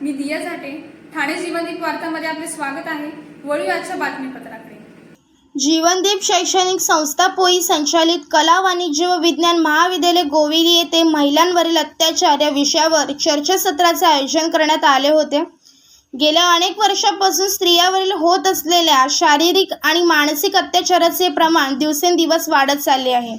दिया जाटे ठाणे जीवनदीप वार्तामध्ये आपले स्वागत आहे. वळूया आजच्या बातमीपत्राकडे. जीवनदीप शैक्षणिक संस्था पोई संचालित कला वाणिज्य व विज्ञान महाविद्यालय गोविली येथे महिलांवरील अत्याचार या विषयावर चर्चासत्राचे आयोजन करण्यात आले होते. गेल्या अनेक वर्षापासून स्त्रियावरील होत असलेल्या शारीरिक आणि मानसिक अत्याचाराचे प्रमाण दिवसेंदिवस वाढत चालले आहे.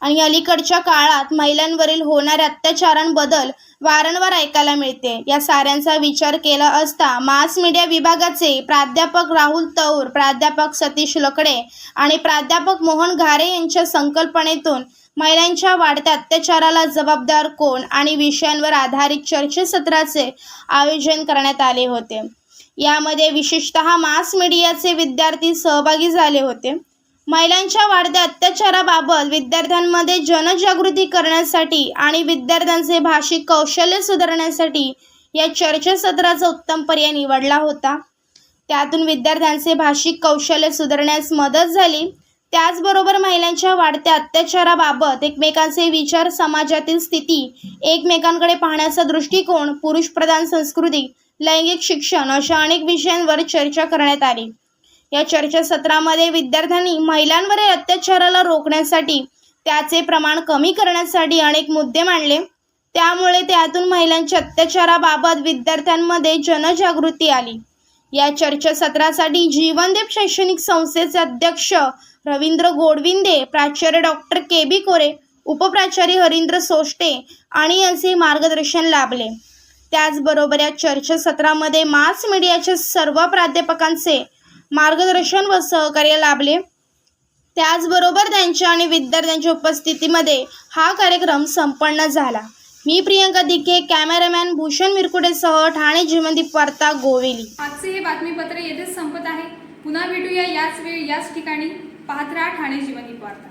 आणि अलीकडच्या काळात महिलांवरील होणाऱ्या अत्याचारांबद्दल वारंवार ऐकायला मिळते. या साऱ्यांचा विचार केला असता मास मीडिया विभागाचे प्राध्यापक राहुल तौर प्राध्यापक सतीश लकडे आणि प्राध्यापक मोहन घारे यांच्या संकल्पनेतून महिलांच्या वाढत्या अत्याचाराला जबाबदार कोण आणि विषयांवर आधारित चर्चेसत्राचे आयोजन करण्यात आले होते. यामध्ये विशेषतः मास मीडियाचे विद्यार्थी सहभागी झाले होते. महिलांच्या वाढत्या अत्याचाराबाबत विद्यार्थ्यांमध्ये जनजागृती करण्यासाठी आणि विद्यार्थ्यांचे भाषिक कौशल्य सुधारण्यासाठी या चर्चासत्राचा उत्तम पर्याय निवडला होता. त्यातून विद्यार्थ्यांचे भाषिक कौशल्य सुधारण्यास मदत झाली. त्याचबरोबर महिलांच्या वाढत्या अत्याचाराबाबत एकमेकांचे विचार समाजातील स्थिती एकमेकांकडे पाहण्याचा दृष्टिकोन पुरुषप्रधान संस्कृती लैंगिक शिक्षण अशा अनेक विषयांवर चर्चा करण्यात आली. या चर्चासत्रामध्ये विद्यार्थ्यांनी महिलांवरील अत्याचाराला रोखण्यासाठी त्याचे प्रमाण कमी करण्यासाठी अनेक मुद्दे मांडले. त्यामुळे त्यातून महिलांच्या अत्याचाराबाबत विद्यार्थ्यांमध्ये जनजागृती आली. या चर्चासत्रासाठी जीवनदेव शैक्षणिक संस्थेचे अध्यक्ष रवींद्र गोडविंदे प्राचार्य डॉक्टर के बी कोरे उपप्राचार्य हरिंद्र सोष्टे आणि यांचे मार्गदर्शन लाभले. त्याचबरोबर या चर्चासत्रामध्ये मास मीडियाच्या सर्व प्राध्यापकांचे मार्गदर्शन व सहकार्य लाभले. त्याचबरोबर त्यांच्या आणि विद्यार्थ्यांच्या उपस्थितीमध्ये हा कार्यक्रम संपन्न झाला. मी प्रियंका दिखे कॅमेरामॅन भूषण मिरकुडेसह ठाणे जीवनदीप वार्ता गोवेली. आजचे हे बातमीपत्र येथेच संपत आहे. पुन्हा भेटूया याच वेळी याच ठिकाणी. पाहत राहा ठाणे जीवनदीप वार्ता.